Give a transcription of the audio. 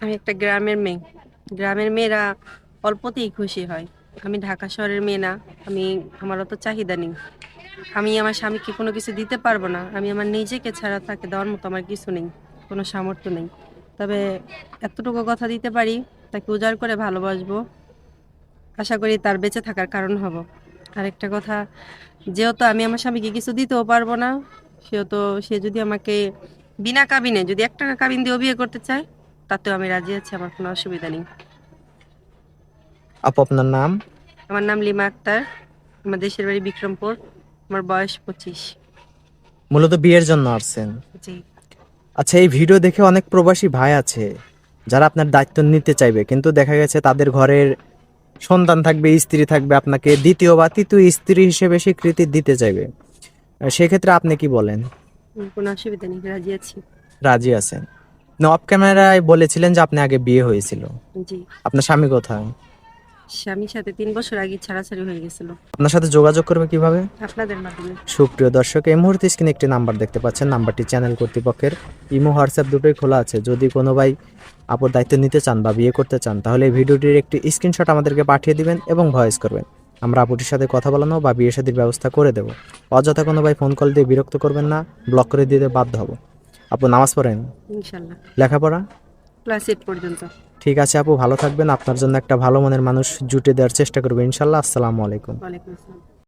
আমি একটা গ্রামের মেয়ে। গ্রামের মেয়েরা অল্পতেই খুশি হয়। আমি ঢাকা শহরের মেয়ে না, আমি আমার অত চাহিদা নেই। আমি আমার স্বামীকে কোনো কিছু দিতে পারব না। আমি আমার নিজেকে ছাড়া তাকে দেওয়ার মতো আমার কিছু নেই, কোনো সামর্থ্য নেই। তবে এতটুকু কথা দিতে পারি, তাকে উজাড় করে ভালোবাসবো। আশা করি তার বেঁচে থাকার কারণ হব। আরেকটা কথা, যেহেতু আমি আমার স্বামীকে কিছু দিতেও পারব না, সেহেতু সে যদি আমাকে বিনা কাবিনে, যদি এক টাকা কাবিন দিয়েও বিয়ে করতে চায় তাতেও আমি রাজি আছি আমার কোনো অসুবিধা নেই। আপু আপনার নাম? আমার নাম লিমা আক্তার। আমার দেশের বাড়ি বিক্রমপুর। আমার বয়স পঁচিশ। মূলত বিয়ের জন্য আসছেন? জি। আচ্ছা এই ভিডিও দেখে অনেক প্রবাসী ভাই আছে যারা আপনার দায়িত্ব নিতে চাইবে কিন্তু দেখা গেছে তাদের ঘরের সন্তান থাকবে স্ত্রী থাকবে আপনাকে দ্বিতীয় বা তৃতীয় স্ত্রী হিসেবে স্বীকৃতি দিতে চাইবে। সেক্ষেত্রে আপনি কি বলেন? কোনো অসুবিধা নেই রাজি আছি। রাজি আছেন। অফ ক্যামেরায় বলেছিলেন যে আপনি আগে বিয়ে হয়েছিল। জি। আপনার স্বামী কোথায়? স্বামীর সাথে তিন বছর আগে ছাড়াছাড়ি হয়ে গেছিল। আপনার সাথে যোগাযোগ করবে কীভাবে? আপনাদের মাধ্যমে। সুপ্রিয় দর্শক এই মুহূর্তে স্ক্রিনে একটি নাম্বার দেখতে পাচ্ছেন। নাম্বারটি চ্যানেল কর্তৃপক্ষের। ইমো হোয়াটসঅ্যাপ দুটোই খোলা আছে। যদি কোনো ভাই আপুর দায়িত্ব নিতে চান বা বিয়ে করতে চান তাহলে এই ভিডিওটির একটি স্ক্রিনশট আমাদেরকে পাঠিয়ে দিবেন এবং ভয়েস করবেন। আমরা আপুটির সাথে কথা বলানো বা বিয়ে শাদীর ব্যবস্থা করে দেবো। অযথা কোনো ভাই ফোন কল দিয়ে বিরক্ত করবেন না ব্লক করে দিতে বাধ্য হব। আপু নামাজ পড়েন? ইনশাল্লাহ। লেখাপড়া? ক্লাস এইট পর্যন্ত। ঠিক আছে আপু ভালো থাকবেন। আপনার জন্য একটা ভালো মনের মানুষ জুটে দেওয়ার চেষ্টা করব ইনশাল্লাহ। আসসালামু আলাইকুম। ওয়ালাইকুম আসসালাম।